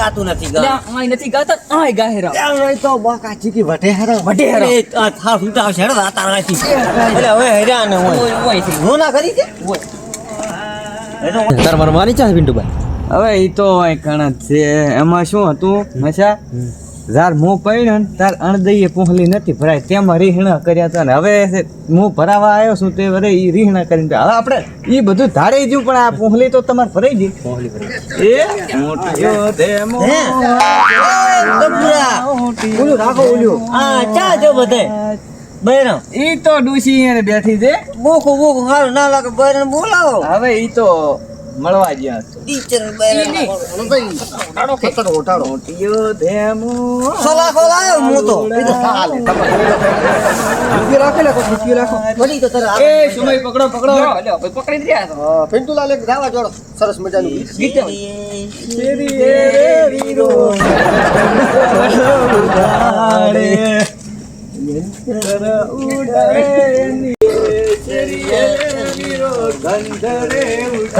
ગાતું નથી ગા. નથી ગાતા આ ગાહેરા. ત્યાં રહી તો બાકા ચીકી વટે હારો વઢે હેરો. એ થા ફૂટા આવશે હેડો આ તારાથી એટલે હવે હેરાન હોય હોય છે. થી હું ના કરી છે તાર મરવાની ચાસ પિન્ટુભાઈ? હવે એ તો હોય ઘણા છે. એમાં શું હતું? મશા જાર મું પડ્યો ને તાર અણદઈએ પહોંચલી નથી ભરાય. તેમાં રીહણા કર્યા હતા ને હવે હું ભરાવા આવ્યો છું તે વરે એ રીહણા કરીને હવે આપણે એ બધું ધારી જ્યું પણ આ પહોંચલી તો તમારે ભરાઈ ગઈ. હે? પૂરા. રાખો ચા જો બધે. બહેનો. ઈ તો ડૂસી બેઠી છે. બોકો બોકો ના લાગે બહેનો બોલાવો. હવે ઈ તો મળવા ગયા છે ટીચર બહેનો મોટીયો ધેમો સલા ખોલા મો તો એ તો. રૂપિયો રાખો લે કોઈ રૂપિયો રાખો. બોલી તો તર એ સમય પકડો પકડો. લ્યો, ભાઈ પકડી રહ્યા તો પિન્ટુ એક ગાવા જોડો. સરસ મજાનું ગીત. તેરી એ રે વીરો ઉડાડે યંત્ર ઉડાડે ની તેરી એ રે વીરો ગંધરે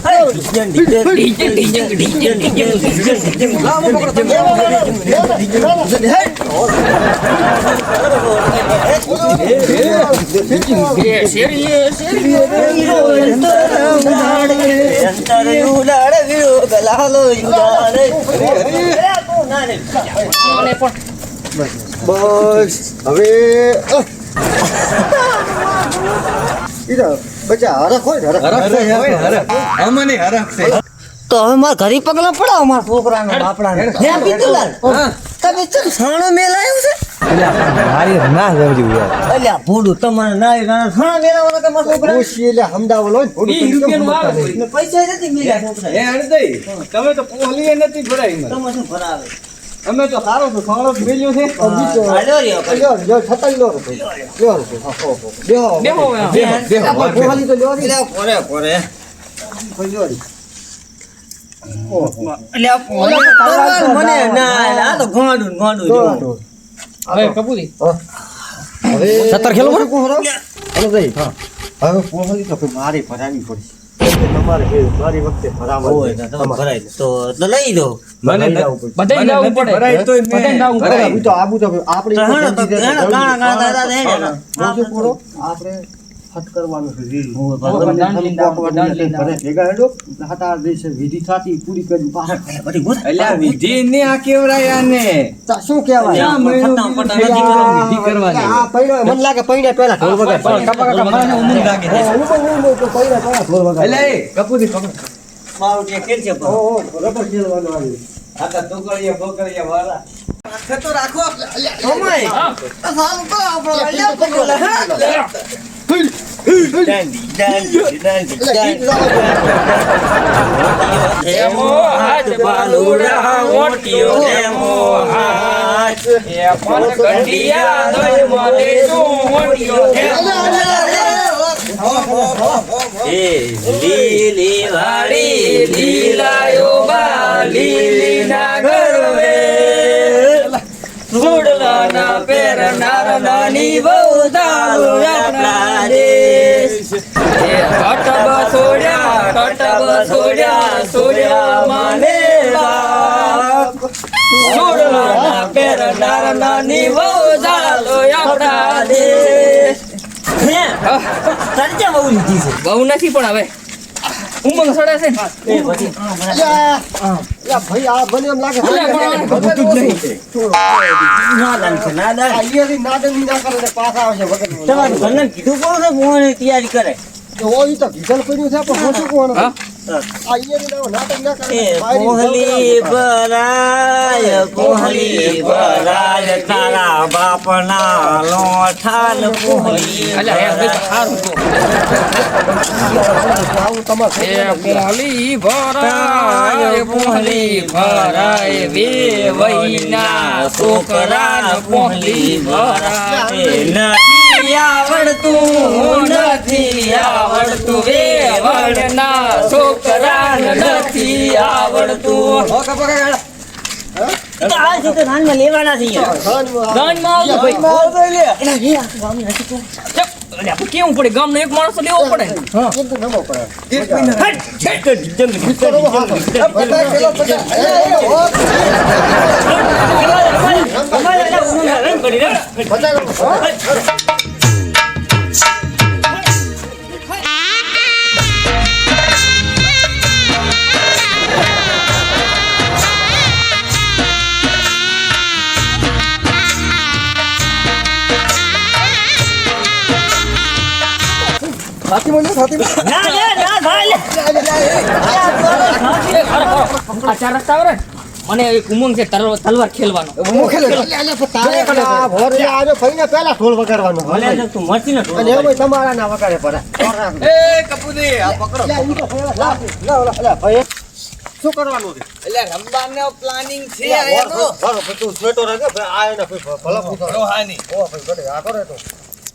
બસ હવે તો બચ્ચા હરખ હોય ને હરખ. હરખ છે, હોય, હરખ. અમને હરખ છે. તો હવે મારા ઘરે પગલા પડાવ મારા છોકરાને બાપડાને. હે. પિન્ટુલાલ તમે ચમ સાણો મેલાયું છે તમે તો પોહલીએ નથી ભરાય તમે શું ભરાવે? અમે તો સારો તો સારો મેલ્યું છે. લ્યો, લ્યો, છતાંય લ્યો રૂપિયો. લ્યો રૂપિયો. બેહો બેહો, બેહો, પોહાલી તો લ્યો. કોરે લ્યો. હવે પોહાલી તો મારે ભરાવી પડશે. તમારે મારી વખતે ભરાવા હોય તો તમે તો તો લઈ દો મને. બધાય લાવવું પડે. ભરાય બધાય લાવવું પડે. તો આબુ તો આપણે ગાણા આપણે ફટ કરવાનું છે ભેગા હેડો વિધિ થાતી પૂરી કરી બહાર અલ્યા વિધિ ને આ કેવરાય આને શું કહેવાય વિધિ કરવાની. આ પૈણો મને લાગે પૈણા પેલા ઢોલ મને લાગે તો પૈણા ઢોલ વગાડ અલ્યા એ કપૂરી પકડ. મારું જે ખેલ છે પણ. ઓહો, રબર ખેલવાનું આવ્યું આ તો ટોકળિયા બોકળિયા વાળા. અમાય. સારું કરો આપણે. એમો હાથ બાલુડા ઓટિયો એમો હાથ એ પણ કંડિયા દોય મળે તું ઓટિયો એ લીલી વાળી લીલાયો બા લીલી ના ગરવે સુડલાના પેરનાર નાની બહુ દાળો નાની બહુ દાળો આપણા દેશ હે? તારી ક્યાં લીધી છે? નથી પણ હવે ઉમંગ સડે છે ને. ભાઈ આ એમ લાગે. ના કીધું કોણ છે તૈયારી કરે? તો ગીઝલ પડ્યું છે પણ શું કહેવાનું? પોહલી ભરાય પોહલી ભરાય તારા બાપના લોઠાલ પોહલી પોહલી ભરાય ભોલી ભરાય વે વહીના છોકરા ભોલી ભરાય. નથી આવડતું નથી આવડતું વે વડના છોકરા નથી આવડતું. લેવાના છે કેવું પડે? ગામનો એક માણસ તો લેવો પડે. સાથી મને સાથી ના લે, ના ભાઈ લે. આ ચાર રસ્તા મને એક ઉમંગ છે તલવાર તલવાર ખેલવાનો ઉમંગ લે તારે કડા ભોર લે આજો ફઈને પહેલા ઢોલ વગાડવાનો ભલે તો તું મરતી ને અને એમાં તમારા ના વગાડે પડે એ કપુદી આ પકડો લા, લા, લા, લા, ભાઈ, શું કરવાનું છે એટલે રમવાનો પ્લાનિંગ છે વર, વર, તું સ્વેટર રાખે, ભાઈ, આ એને ભાઈ ભલા પૂછો. રોહાની ઓ, ભાઈ, ભલે, આ કરે તો.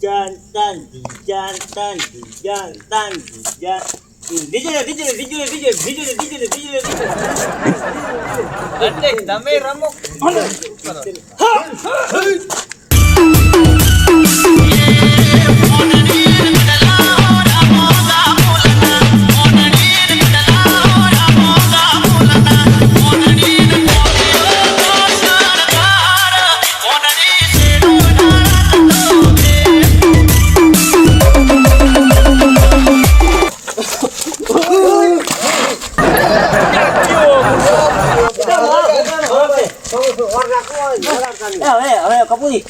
મીર તારો લાગે કોણ? છે દીવાનો બધે મહિનાનો ના વગાડાય છે આ તો પણ રાત છે જોરો, પિન્ટુ જા, એટલે જોરો. આ ઓઢો પર લાવ, લાવ, ઓઢો તો બોલ. એવું નહીં માથે? ના કઈ નથી ઓ, ભલે લાગતી તમને. આમ ના મોઢા, ના, તમે થોડું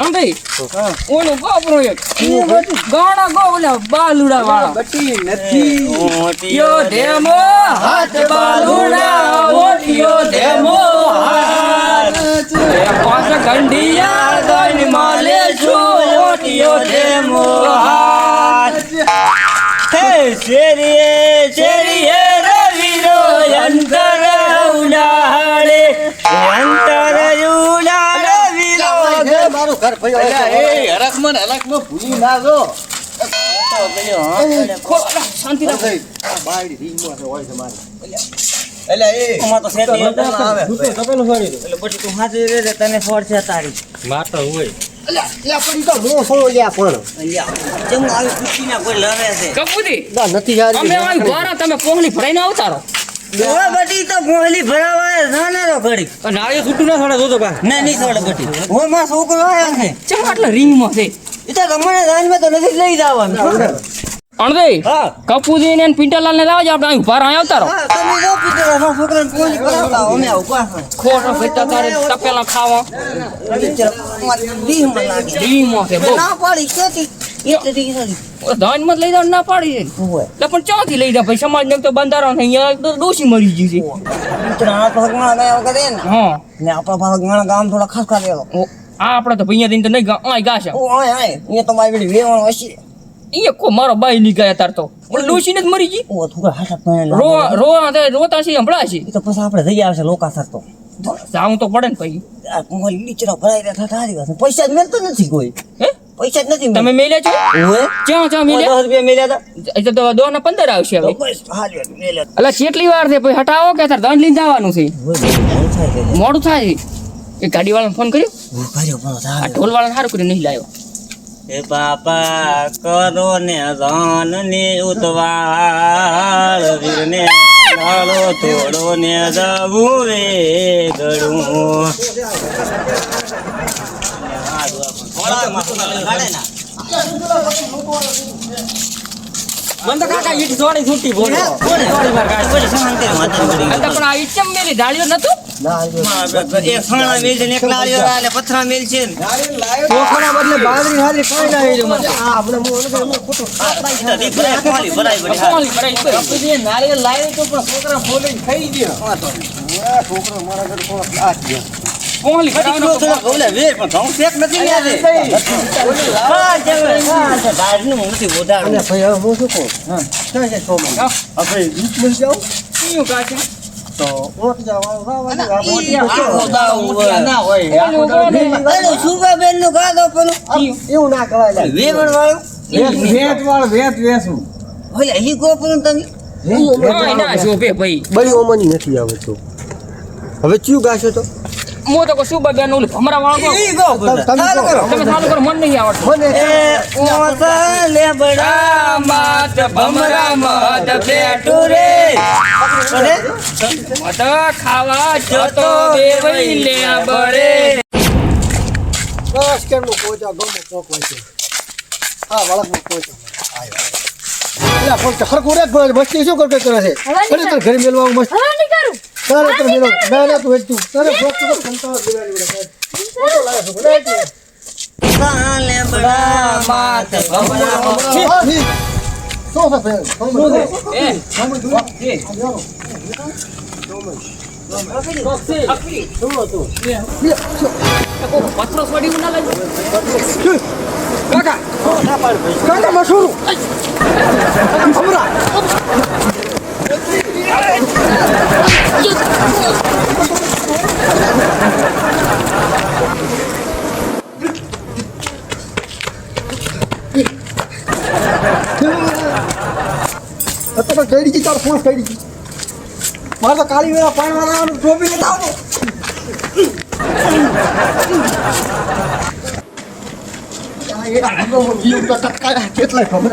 ભાઈ. એમ, એમ, ગાડી છે. આમ ભાઈ? ઓલું ગોબરું એક ગાણા ગો ઓલા બાલુડા વાળા. બટી નથી. યો ધેમો હાથ બાલુડા ઓટિયો ધેમો હાથ. એ એ હરખમાં હરખમાં ભૂલી ના જો. શાંતિ રાખો. ભાઈ, આ બાયડી રીંગમાં છે, હોય છે મારી. એટલે એ અમાર તો સેટ તપેલું ફાડી દો. એટલે પછી તું હાથે રે રે તને ફોડ છે તારી. અલ્યા, અલ્યા, પણ ઈ તો મોં સોળો લ્યા પણ. જેમ આવી કુસ્તી ના તમે આવતારો. ઓય બટી તો પોંગલી ભરાવા નાના રો ઘડી અને છૂટું ના છોડે જોતો બા ના નહીં છોડે બટી ઓયમાં છોકરો આયા છે ચમ આટલા રિંગમાં છે એ તો તમને દાનમાં તો નથી લઈ જવાનું અણદઈ કપૂજી ને પિંટાલાલ ને લાવજો આપણે અહીં ભાર અહીં આવતારો તમે જો પીધો, મારા છોકરાને પોંજી કરાવતા, અમે પાછળ. ખોટો તારે તપેલા ખાવા દીહમાં લાગે. રિંગમાં છે બહુ ના પાડી, ક્યાંથી? એટલી નથી. ધાનમાં લઈ ના પાડી છે એટલે પણ ચોથી લઈ જા ભાઈ સમાજ ને તો બંધારણ અહીંયા તો ડોશી મરી ગયું છે હા. ને આપણા પાસે ઘણા ગામ થોડા ખાસ ખાસ આ આપણે તો ભૈયા દઈને તો નહીં ગા આય ગાશે. ઓ, આય, આય. અહીંયા તો મારી બેટી વેવાણ હશે. અહીંયા કો મારો બાઈ ની ગયા તાર તો. પણ ડોશી ને જ મરી ગઈ? ઓ, થોડા રો. રો રોતા છે હમણાં છે. તો પછી આપણે જઈ આવશે લોકા થતો જાવું તો પડે ને આ ભરાઈ રહ્યા પૈસા જ મેળતો નથી કોઈ. હે? પૈસા જ નથી તમે મેલ્યા છો? ઓએ ક્યાં મેલ્યા? દસ રૂપિયા મેલ્યા હતા. તો દો ના પંદર આવશે હવે. એટલે કેટલી વાર છે? પછી હટાવો કે તાર દંડ લઈને જવાનું છે? મોડું થાય છે એ ગાડી વાળાને ફોન કર્યો આ સારું. ઢોલ વાળાને સારું કર્યું નહીં લાવ્યો હે બાપા કરો ને ધન ને ઉતવાળ વીરને લાડો તોડો ને જવું રે ગળું. મને કાકા ઈટ જોડી છૂટી બોલો. જોડી માર કાકા. પછી શાંતિ માતા મળી અને પણ આ ઈટ ચમ મેલી? ડાળ્યો નતું? એક ફાણા મેલ છે એક લાળ્યો અને પથરા મેલ છે ને. બદલે બાજરી હારી કોઈ ના આવી મને. આ આપણે હું અનુભવ એમાં ખોટો તો તે ભરાય પાણી ભરાય ભરાય. કોણ ભરાય છે? નારિયેળ લાવી તો પણ છોકરા ફોલીને ખાઈ ગયો. છોકરો મારા ઘર થોડો આ થયો. કોણ પછી ભરાય? કિલો થોડો ઘઉં લે, વેર પણ ઘઉં શેક નથી ને આજે. હા, જવે. હા, તો દાઢનું નથી અને વધારવું. ભાઈ હવે હું શું કહું ક્યાં છે સોમન હા. આપણે ગીત મળી જાવ ઈયું કાકા. તો ઓટ જવાનું રાવાનું આ ઈ મોટી આખો દાડો હોય. ના હોય ઓલું કોને? અરે, સુગાબેનનું ગાધો એવું ના કહેવાય વેવણ વાળું. વેત વાળ વેત વેસું ઓલે, ઈ ગો તમે. કાંઈ ના શોભે ભાઈ બળી ઓમની નથી આવતો હવે ચિયું ગાશો તો હું તો કહું શું બગાનું ઓલું ભમરા વાળો. તમે ચાલુ કરો. કરો મને નહીં આવડતું. મત ભમરા મત રે. મત ખાવા જતો દેવઈ લે બરે બસ કેમનું પહોંચ્યા ગમો પોકવાય છે હા વળકમાં પહોંચ્યા આવ્યો એટલે પણ હરખું રે પણ શું કરતો કરે. છે ઘરે મેલવા મસ્ત. તારે તારે મેલવા ના ના તું હેડ તું. તારે ફોક તો કંટાળો દિવાળી વડે ફોટો લાગે છે બધા એટલે. ઓસા લેબડા માત. હા, શું છે ફેર? શું એ સાંભળી તું? પથરો છોડી ના લાગ્યો કાકા મશહૂર હમરા અત્યારે કઈ દીધી તાર ફોન કઈ દીધી મારે તો કાળી વેળા પાણી વાળા ટોપી લેતા આવો કેટલાય ખબર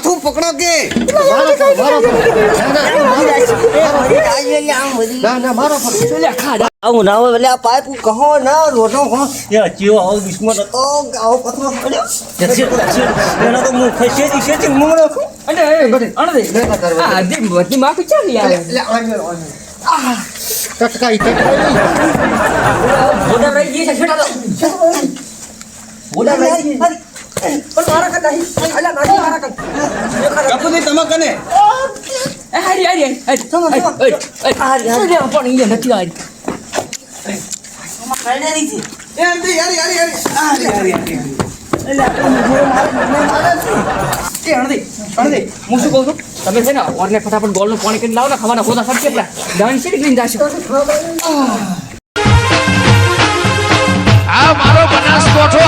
માથું પકડો કે? ના ના આવું ના હોય આ પાઇપ કહો ના રોટો કહો. એ ચીવો આવો દુશ્મન હતો. આવો પથરો પડ્યો છે- છે- એનો તો મું ખસે દી છે મુંગળો અને એ અણદે આ દી. બધી. માફી ચાલી આવે ટટકાઈ ટટકાઈ. મોઢા રહી ગઈ છે છેડા તો. રહી ગઈ. પણ મારા કરતા અહીં અલા નાખી મારા કરતા. કપૂરી તમે કને? હારી હારી હારી સમ હારી હારી. પણ અહીંયા નથી હારી. છું. તમે છે? ને ઓરને ફટાફટ ગોળનું પાણી કરીને લાવો ને ખાવાના ડાન છે નીકળીને જાશો. આ મારો બનાસકોઠો